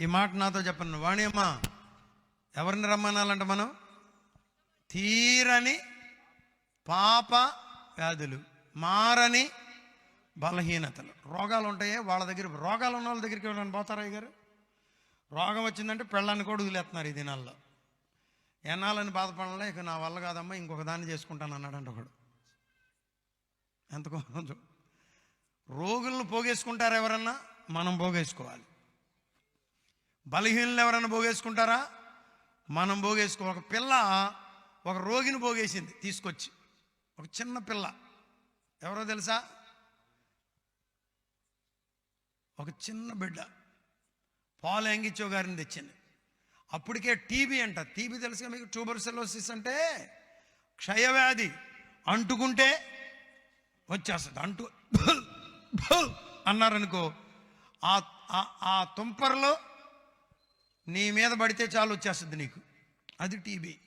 ఈ మాట నాతో చెప్పండి. వాణి అమ్మా ఎవరిని రమ్మనాలంట మనం? తీరని పాప వ్యాధులు మారని బలహీనతలు. రోగాలు ఉంటాయే వాళ్ళ దగ్గర రోగాలు ఉన్న వాళ్ళ దగ్గరికి ఎవరైనా పోతారా గారు రోగం వచ్చిందంటే పెళ్ళాన్ని కూడా వదిలేస్తున్నారు ఈ దినాల్లో. ఎన్నాలని బాధపడలే ఇక నా వల్ల కాదమ్మా ఇంకొక దాన్ని చేసుకుంటాను అన్నాడంట ఒకడు. ఎంత కొంచెం రోగులను పోగేసుకుంటారు ఎవరన్నా? మనం పోగేసుకోవాలి. బలహీనలు ఎవరైనా పోగేసుకుంటారా మనం పోగేసుకో ఒక పిల్ల ఒక రోగిని పోగేసింది తీసుకొచ్చి. ఒక చిన్న పిల్ల. ఎవరో తెలుసా? ఒక చిన్న బిడ్డ. పాలు ఎంగిచ్చో గారిని తెచ్చింది. అప్పటికే టీబీ అంట. టీబీ తెలుసుగా మీకు? ట్యూబర్సెలోసిస్ అంటే క్షయవ్యాధి. అంటుకుంటే వచ్చేస్తుంది. అంటు అన్నారనుకో ఆ ఆ- ఆ తుంపరలో నీ మీద పడితే చాలు వచ్చేస్తుంది నీకు. అది టీబీ.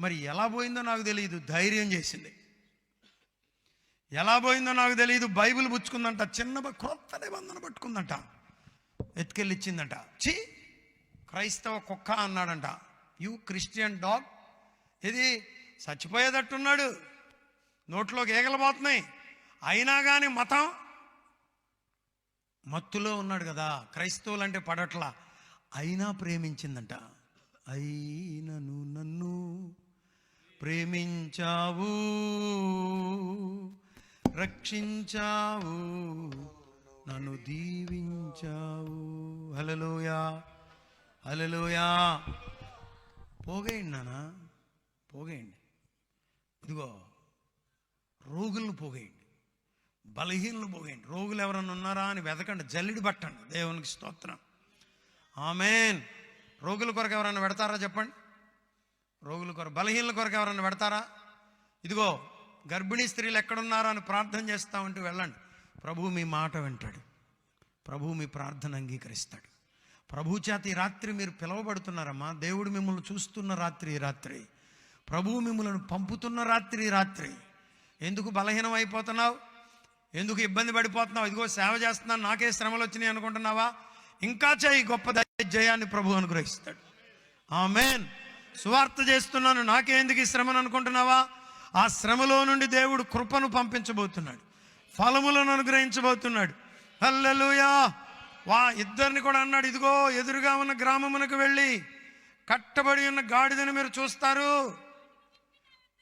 మరి ఎలా పోయిందో నాకు తెలియదు ధైర్యం చేసింది. ఎలా పోయిందో నాకు తెలియదు బైబిల్ పుచ్చుకుందంట చిన్న బ- క్రొత్త నిబంధన పట్టుకుందంట. ఎత్తుకెళ్ళి ఇచ్చిందంట చి క్రైస్తవ కుక్క అన్నాడంట. You Christian dog. ఇది చచ్చిపోయేటట్టున్నాడు. నోట్లోకి ఈగలు పోతున్నాయి. అయినా కానీ మతం మత్తులో ఉన్నాడు కదా. క్రైస్తవులు అంటే పడట్లా. అయినా ప్రేమించిందంట. అయినను నన్ను ప్రేమించావు రక్షించావు నన్ను దీవించావు. హలలోయా హలలోయా పోగేయండి నాన్న పోగేయండి. ఇదిగో రోగులను పోగేయండి బలహీనలు పోగేయండి. రోగులు ఎవరన్నా ఉన్నారా అని వెతకండి జల్లిడి పట్టండి. దేవునికి స్తోత్రం. ఆమెన్. రోగుల కొరకు ఎవరైనా పెడతారా చెప్పండి? రోగుల కొరకు బలహీనల కొరకు ఎవరైనా పెడతారా? ఇదిగో గర్భిణీ స్త్రీలు ఎక్కడున్నారో అని ప్రార్థన చేస్తామంటూ వెళ్ళండి. ప్రభు మీ మాట వింటాడు. ప్రభు మీ ప్రార్థన అంగీకరిస్తాడు. ప్రభు చేత ఈ రాత్రి మీరు పిలువబడుతున్నారమ్మా. దేవుడు మిమ్మల్ని చూస్తున్న రాత్రి ఈ రాత్రి. ప్రభు మిమ్మల్ని పంపుతున్న రాత్రి ఈ రాత్రి. ఎందుకు బలహీనం అయిపోతున్నావు? ఎందుకు ఇబ్బంది పడిపోతున్నావు? ఇదిగో సేవ చేస్తున్నాను నాకే శ్రమలు వచ్చినాయి అనుకుంటున్నావా? ఇంకా చేయి గొప్ప జయాన్ని ప్రభు అనుగ్రహిస్తాడు. ఆమెన్. సువార్త చేస్తున్నాను నాకేందుకు ఈ శ్రమను అనుకుంటున్నావా? ఆ శ్రమలో నుండి దేవుడు కృపను పంపించబోతున్నాడు. ఫలములను అనుగ్రహించబోతున్నాడు. హల్లెలుయా! వా ఇద్దరిని కూడా అన్నాడు ఇదిగో ఎదురుగా ఉన్న గ్రామమునకు వెళ్ళి కట్టబడి ఉన్న గాడిదని మీరు చూస్తారు.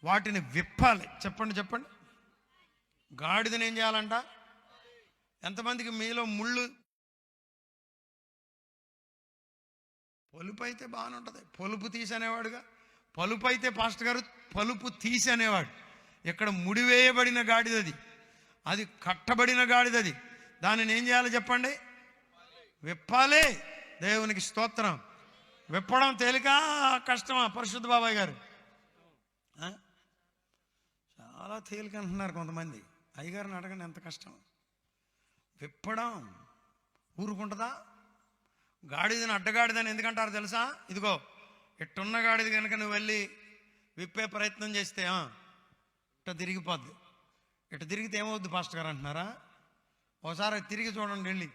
వాటిని విప్పాలి. చెప్పండి చెప్పండి. గాడిదని ఏం చేయాలంట? ఎంతమందికి మీలో ముళ్ళు పలుపు అయితే బాగానే ఉంటుంది పలుపు తీసి అనేవాడుగా పలుపు అయితే పాస్టర్ గారు పలుపు తీసి అనేవాడు ఇక్కడ ముడివేయబడిన గాడిదది. అది కట్టబడిన గాడిదది. దానిని ఏం చేయాలో చెప్పండి? విప్పాలి. దేవునికి స్తోత్రం. విప్పడం తేలిక కష్టమా? పరిశుద్ధ బాబాయ్ గారు. చాలా తేలిక అంటున్నారు కొంతమంది. అయ్యగారిని అడగండి ఎంత కష్టం. విప్పడం ఊరుకుంటుందా? గాడిదని అడ్డగాడిదని ఎందుకంటారు తెలుసా? ఇదిగో ఇట్టున్న గాడిది కనుక నువ్వు వెళ్ళి విప్పే ప్రయత్నం చేస్తే ఇట్ట తిరిగిపోద్ది. ఇట్ట తిరిగితే ఏమవుద్ది పాస్టర్ గారు అంటున్నారా? ఒకసారి తిరిగి చూడండి వెళ్ళి.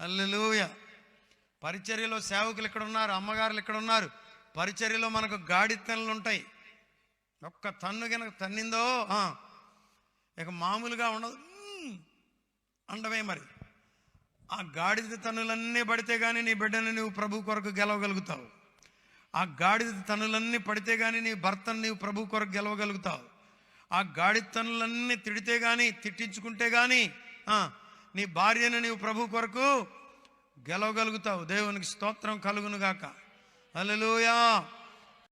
అల్లెలూయ పరిచర్యలో సేవకులు ఇక్కడ ఉన్నారు అమ్మగారులు ఇక్కడ ఉన్నారు. పరిచర్యలో మనకు గాడితనులు ఉంటాయి. ఒక్క తన్ను కనుక తన్నిందో ఇక మామూలుగా ఉండదు. అండవే అండమే మరి. ఆ గాడిద తనులన్నీ పడితే కానీ నీ బిడ్డని నువ్వు ప్రభు కొరకు గెలవగలుగుతావు. ఆ గాడిద తనులన్నీ పడితే కానీ నీ భర్తను నీవు ప్రభు కొరకు గెలవగలుగుతావు. ఆ గాడిద తనులన్నీ తిడితే కానీ తిట్టించుకుంటే కానీ నీ భార్యను నీవు ప్రభు కొరకు గెలవగలుగుతావు. దేవునికి స్తోత్రం కలుగును గాక